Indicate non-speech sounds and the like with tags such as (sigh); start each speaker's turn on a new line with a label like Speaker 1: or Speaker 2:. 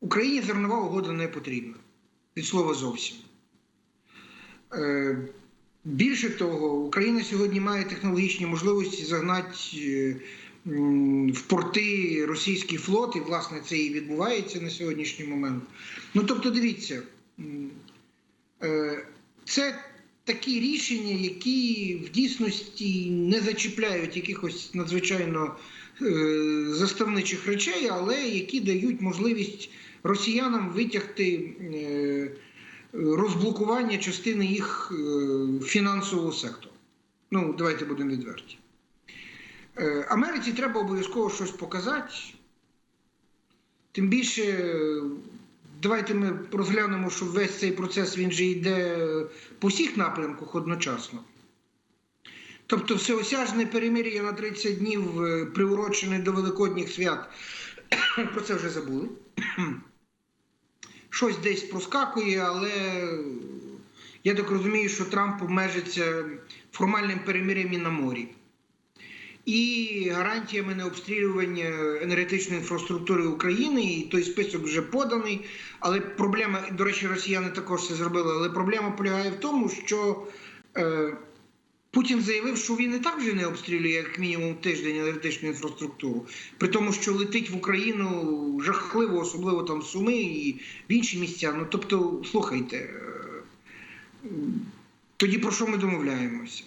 Speaker 1: Україні зернова угода не потрібна. Від слова зовсім. Е, Більше того, Україна сьогодні має технологічні можливості загнати е, в порти російський флот, і, власне, це і відбувається на сьогоднішній момент. Ну, тобто, дивіться, е, це такі рішення, які в дійсності не зачіпляють якихось надзвичайно заставничих речей, але які дають можливість росіянам витягти е, розблокування частини їх е, фінансового сектору. Ну, давайте будемо відверті. Е, Америці треба обов'язково щось показати. Тим більше, давайте ми розглянемо, що весь цей процес він же йде по всіх напрямках одночасно. Тобто, всеосяжне перемир'я на 30 днів, приурочене до Великодніх свят, (coughs) про це вже забули. (coughs) Щось десь проскакує, але я так розумію, що Трамп обмежиться формальним перемир'ям на морі. І гарантіями необстрілювання енергетичної інфраструктури України, і той список вже поданий. Але проблема, до речі, росіяни також це зробили. Але проблема полягає в тому, що е, Путін заявив, що він і так вже не обстрілює як мінімум тиждень енергетичну інфраструктуру, при тому, що летить в Україну жахливо, особливо там Суми і в інші місця. Ну тобто, слухайте, е, тоді про що ми домовляємося?